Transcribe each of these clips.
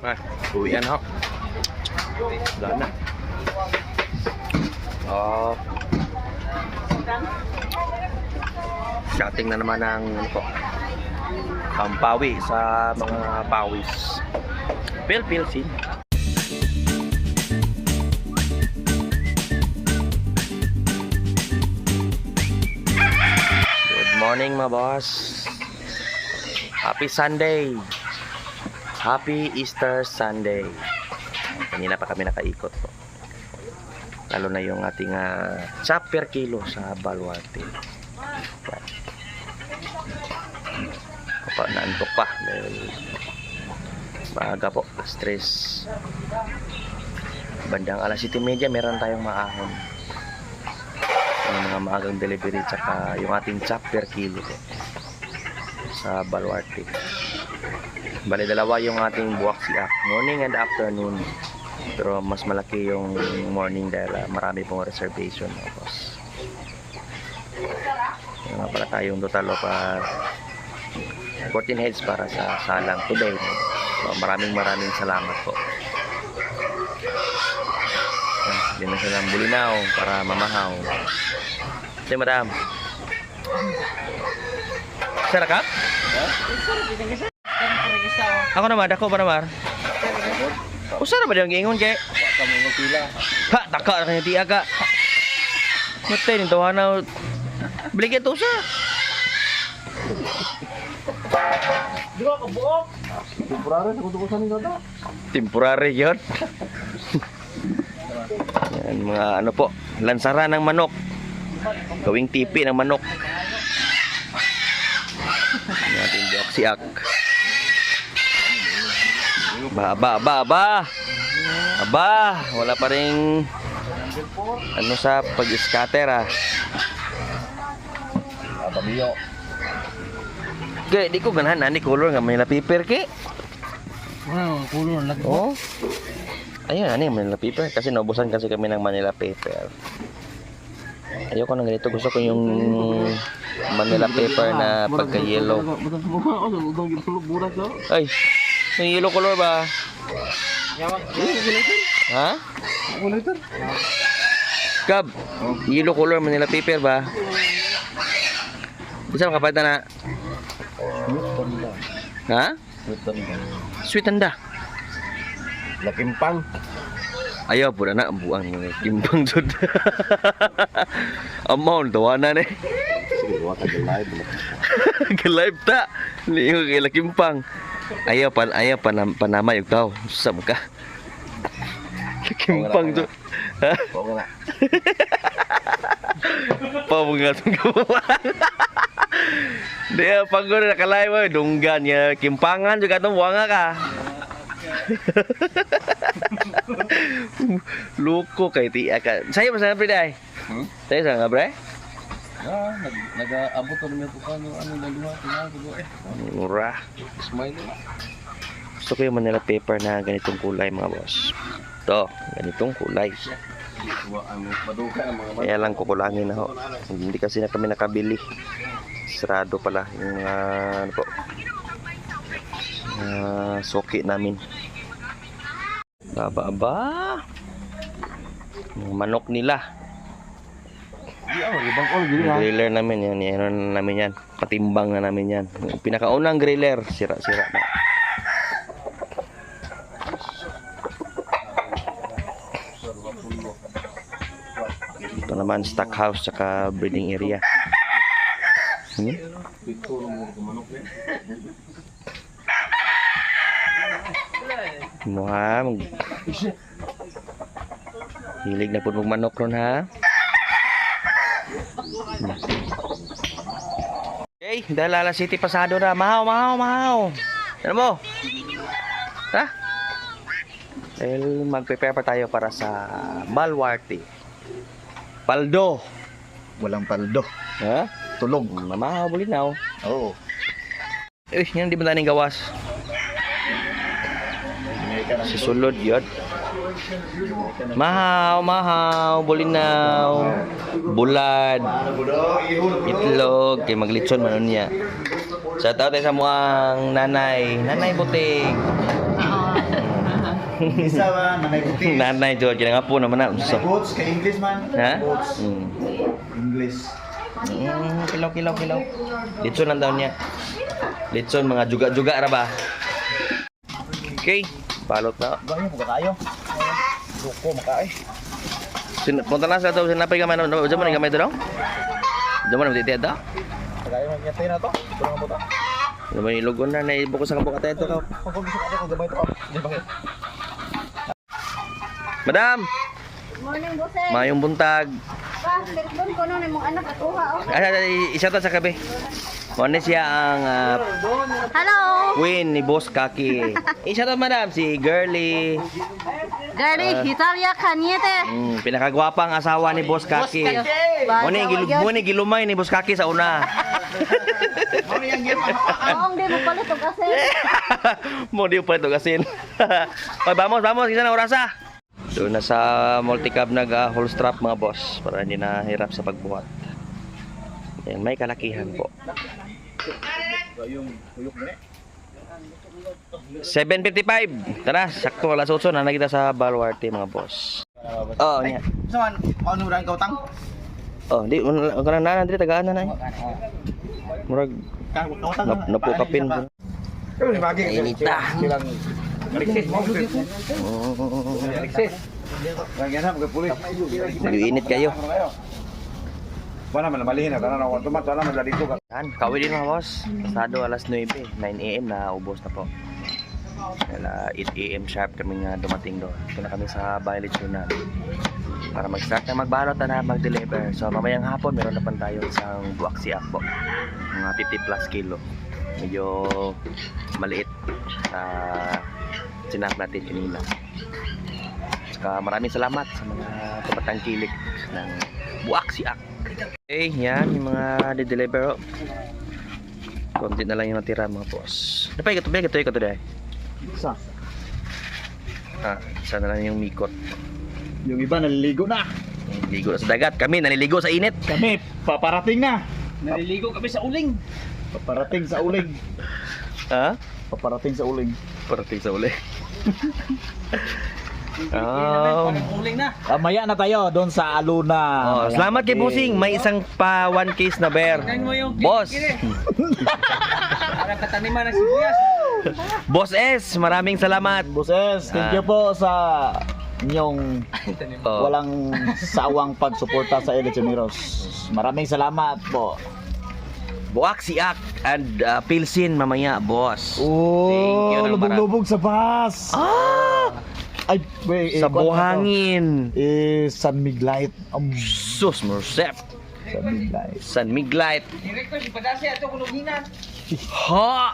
Ay, uwian ho. Wala na. Oh. Shouting na naman ng ano po. Pampawi sa mga pawis. Pil pil si. Good morning mga boss. Happy Sunday. Happy Easter Sunday. Kanina pa kami nakaikot po. Lalo na yung ating uh, chop per kilo sa Balwarte. Yan. Papa, naantok pa dahil maaga po, stress. Bandang alas 7.30 meron tayong maahon. Yung mga maagang delivery tsaka yung ating chop kilo po sa Balwarte. Bali dalawa yung ating buwak siak, morning and afternoon. Pero mas malaki yung morning dahil ah, marami pong reservation. Tapos, yung nga pala tayong total of ah, 14 heads para sa salang today. So, maraming maraming salamat po. Hindi na silang bulinaw para mamahaw. Sige, madam. Sarap ka? Ako naman, dako ba naman? Usa na ba yung gingon kay? Kami ng pila. Ha, taka na kanya tiya ka. Mutay ni tawa na. Bili ka to sa. Di ba kabuok? Temporary sa kutukusan nito ta. Temporary yun. Yan, mga ano po, lansara ng manok. Gawing tipi ng manok. Yan ating buwak-siak. Ba, ba, ba, ba. Aba, wala pa rin ano sa pag-scatter ah. Pamiyo. Kaya di ko ganahan ani color nga may paper ke. Wow, kulo na Oh. Ayun, ano yung Manila paper? Kasi naubusan kasi kami ng Manila paper. Ayoko ng ganito. Gusto ko yung Manila paper na pagka-yellow. Ay, yung yellow color ba? Kulitan. Ha? Kulitan. Gab, yellow color Manila paper ba? Bisa makapalitan na. Ha? Sweet anda. Lakimpang. Ayaw po na na ang buang mga kimbang jud. Amount tawa na ni. Sige, wala ka live. Ka-live ta. Liyo kay lakimpang. Ayaw pa ayaw pa na, panama yung tao. Sa ka. Lakimpang jud. Ha? Oo nga. Pa mga tong gawa. Di pag ko na nakalive ay dunggan ya kimpangan juga tong wanga ka. Luko kay ti ka. Saya pa sa pre dai. Hmm? Saya sa nga pre. Ah, nag nag-abot naman po kano ano na duha tingnan ko eh. Murah. Smile na. Gusto ko yung Manila paper na ganitong kulay mga boss. Ito, ganitong kulay. Kaya lang kukulangin na ho. Hindi kasi na kami nakabili. Sarado pala yung mga ano po. Uh, soki namin. Aba, aba. Yung manok nila. Di ako, ibang all gini Yung ha. Griller namin yan. Yan na namin yan. Patimbang na namin yan. Pinakaunang griller. Sira-sira na. Ito naman stock house tsaka breeding area. Hmm? Muha. Hilig na po mong manok ron ha. Hmm. Okay, dahil alas city pasado na. Mahaw, mahaw, mahaw. Ano mo? Ha? Dahil mag-prepare pa tayo para sa Balwarte. Paldo. Walang paldo. Ha? Tulog. Mamahaw, bulinaw. Oo. Eh, yan di ba gawas? Si sulod yun. Mahaw, mahaw, bulinaw, bulad, itlog, kay maglitson man niya. Sa tao tayo sa muang nanay, nanay butig. Isa ba, nanay puti. Nanay George, kaya nga po naman na. Nanay boots, kay English man. ha? Boots. Mm. English. Mm, kilaw, kilaw, kilaw. Litson lang daw niya. Litson, mga juga-juga ra ba? Okay, balot na. Bayo mo kayo. Luko makaay. Sin punta na sa to, sinapay ka man. Mo ni gamay daw? Diyan mo na daw? Tagay mo nyatay na to. Tulungan mo to. Diyan mo ilugon na, naibuko sa ka ka. Ka kung gabay to. Bakit? Madam, Morning, Bose. mayong buntag. Pa, telepon ko nun, mong anak katuha, oh. Ay, isa to sa kabe. Muna siya ang ah, Hello! queen ni Boss Kaki. Isa to madam, si Girly. Gary, Hitalia Kanyete. Mm, pinakagwapang asawa ni Boss Kaki. Muna gil muna gilumay ni Boss Kaki sa una. Oo, di mo palit o kasi. Mo di pa ito kasin. Oy, vamos, vamos, isa na orasa. Doon na sa multicab nag uh, whole strap mga boss para hindi na hirap sa pagbuhat. Yan, may kalakihan po. Yung huyok mo 755. Tara, sakto alas 8 na nakita sa Balwarte mga boss. Oh, niya. Saan? Ano rin ka utang? Oh, di un kana na diri tagaan na na. Murag napukapin. Inita. Alexis, mo Oh, Alexis. Lagyan na, magpulis. init kayo. Wala man malihin na tanan ako tumat wala man dito ka. Yan, kawi din mga boss. Pasado alas 9, 9 a.m. na ubos na po. Kaya 8 a.m. sharp kami nga dumating doon. Ito na kami sa bahay lechonan. Para mag-start na magbalot na mag-deliver. So mamayang hapon meron na pa tayo isang buwak siyak po. Mga 50 plus kilo. Medyo maliit sa sinap natin kanina. Saka maraming salamat sa mga tumatangkilik ng buwak siyak. Okay, yan yung mga di-deliver. oh. Konti na lang yung natira mga boss. Napay ka to, bay Sa. Ah, isa na lang yung mikot. Yung iba naliligo na. Ligo sa dagat. Kami naliligo sa init. Kami paparating na. Naliligo kami sa uling. Paparating sa uling. Ha? Paparating sa uling. Parating sa uli. oh. uling na. Mamaya na tayo doon sa Aluna. oh. Salamat kay Busing. May isang pa one case na bear. Boss. Para kataniman ng sibuyas. Boss S, maraming salamat. Boses, thank you po sa inyong Oh. walang sawang pagsuporta sa Elechoneros. Maraming salamat po. Buak siak and uh, pilsin mamaya, boss. Oh, Thank you ng lubog-lubog sa bus. Ah! Ay, wait, Sa eh, kwan- buhangin. Eh, San Miglite. Um, Sus, Morsep. San Miglite. San Miglite. Direkto si Padasya ito kuluginan. Ha!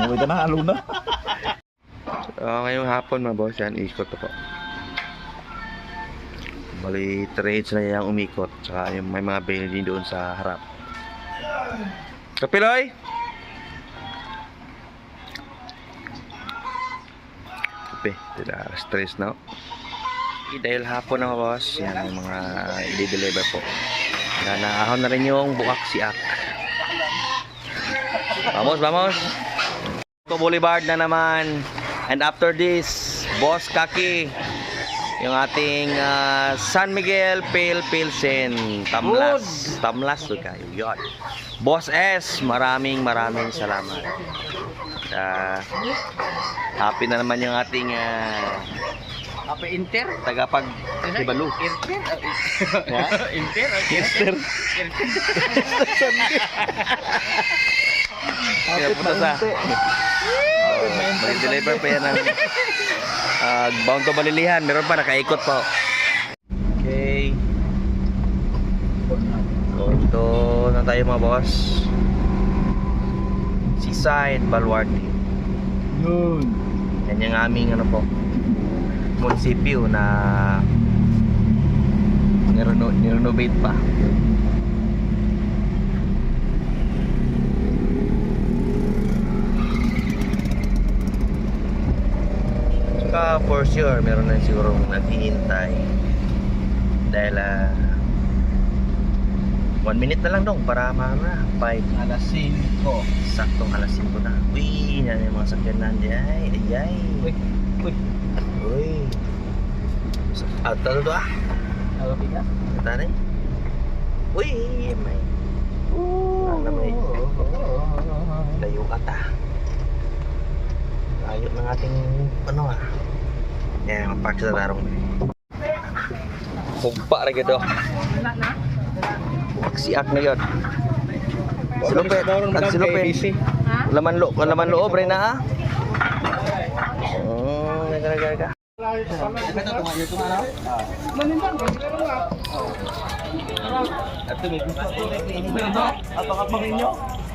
Umuwi ka na, Aluna. Uh, ngayong hapon mga boss, yan, ikot po. Bali, trades na yung umikot. Tsaka yung may mga bail din doon sa harap. Kapiloy! Kape, tila stress na. Okay, dahil hapon na mga boss, yan yung mga i-deliver po. Kaya naahon na rin yung buwak siak. Vamos, vamos! Ito Boulevard na naman. And after this, Boss Kaki, yung ating ah, San Miguel Pale Pilsen, Tamlas. Tamlas to kayo. Yun. Boss S, maraming maraming salamat. Ah, happy na naman yung ating ah, Apa inter? tagapag Ibalu. Inter? Ha? Inter? Inter. Kaya punta sa Mag-deliver pa yan ng uh, bound to balilihan. Meron pa, nakaikot pa. Okay. So, ito na tayo mga boss. Seaside, Baluarte. Yun. Yan yung aming ano po, munisipyo na nireno, nirenovate pa. Tsaka for sure, meron na siguro naghihintay. Dahil ah, one minute na lang dong para na. Five Alas 5. saktong alas 5 na. Uy, yan yung mga sakyan na. Ay, ay, ay. Uy. Uy. At ano to ah? Tani? Uy, may. Ano may? Layo ata. Layo ng ating ano ah. Yan, mapark sa darong. Pugpa rin ito. Magsiak na yun. Silupit. At silupit. Laman lo, laman loob rin na ah. Oh, naga naga naga. At may gusto ko. Apa ka pang inyo?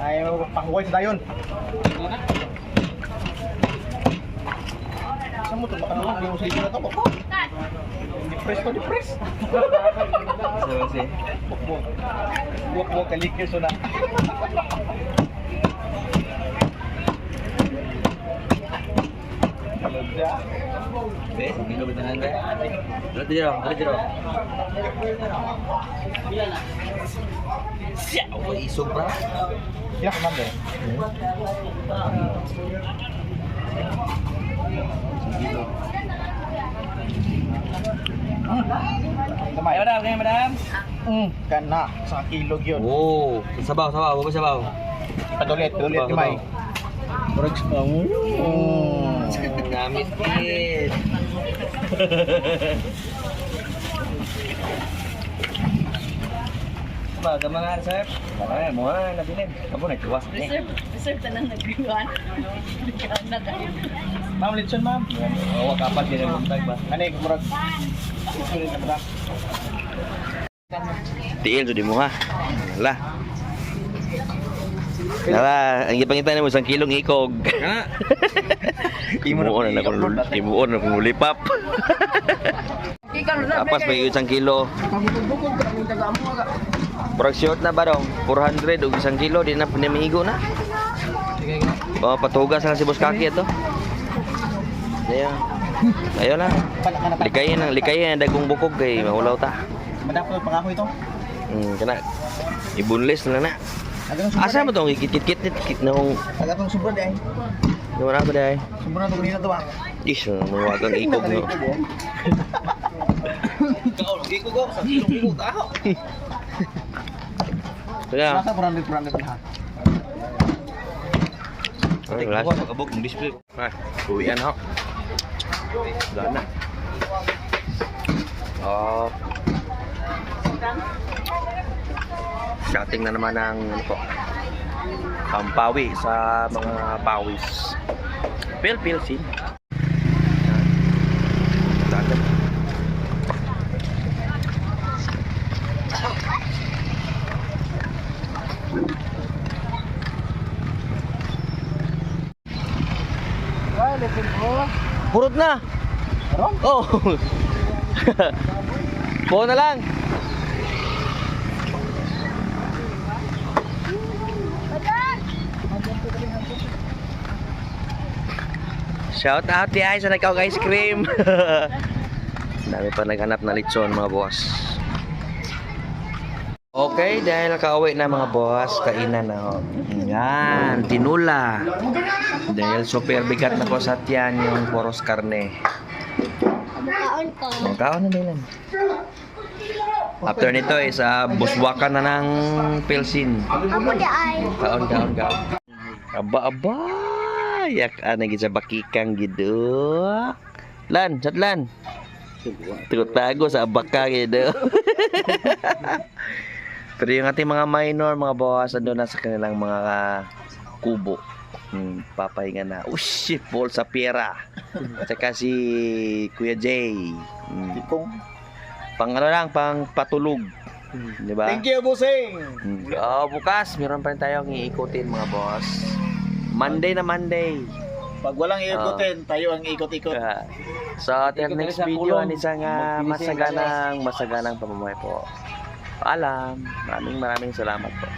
Ay, pangkuhay sa dayon. Saan mo ito? Baka naman, yung sito na ito. Bako. Depress to depress. Buk. Buk buk kalikir so na. Bes, hindi ko bitahan ba? Dito dito, dito dito. Siya, oh, sobra. Ya, kemana? Kamay. Madam, kaya madam. Hmm, kana sa kilog yun. Oh, sabaw, sabaw, bago sabaw. Padulit, padulit kamay. sabaw. Murag sa Mm. Namit kid. Ba, gaman nga sir. Ay, mo na nabilin. Abo na kuwas ni. Reserve, reserve tanang nagriwan. Nagriwan na kayo. Ma'am Litson, ma'am. Oo, kapat din ang tag ba. Ano yung murag? Experience na ba? Tiil to di mo ha. Lah. Nara, ang ipangita mo isang kilong ikog. Kana. Imuon na ako imuon na akong lipap. Tapos may isang kilo. Purag short na ba dong? 400 og isang kilo di na pinamihigo na. Oh, patugas lang si Boskaki ito. Ayan. Ayo lang. Likayin ang likayin ang dagong bukog kay mahulaw ta. Madapo pangako ito. Hmm, kana ibunlis na na. Asa mo tong kit-kit kit kit na kung Agang sobra di ay. wala ko dai. Sobra to kanina to ah. Ish, mawagang ikog no. Ikaw, lagi ko ko sa kilong taho. Kaya, Nasa 400 400 ha. ay, last. Kabog ng display. Ay, uwian ho. Daan na. Oh. Dating na naman ang ano po, pampawi sa mga pawis. Pil, pil, sin. Daan na. Ay, level ko. Purot na! Oh! Po na lang! Shout out di ay sa nagkaw ice cream. Dami pa naghanap na litson mga boss. Okay, dahil nakauwi na mga boss, kainan na. Oh. Yan, tinula. Dahil super bigat na po sa tiyan yung poros karne. Kaon ko. Ang kaon na nila. After nito is uh, buswakan na ng pilsin. Ako di ay. Kaon, kaon, kaon. Aba, aba. Yak ana gid sa bakikang gido. Lan, sadlan. Tago sa abaka gido. Pero yung ating mga minor, mga bawas, ando na sa kanilang mga kubo. Hmm, papahinga na. Oh shit, Paul sa pera. Tsaka si Kuya Jay. Hmm, pang ano lang, pang patulog. Di ba? Thank you, Busing. Hmm. Oh, bukas, meron pa rin tayong iikutin mga boss. Monday na Monday. Pag walang ikutin, tayo ang ikot-ikot. Ah. so, till Ikot next video, ang isang uh, Magpilising, masaganang, masaganang pamumuhay po. Paalam. Maraming maraming salamat po.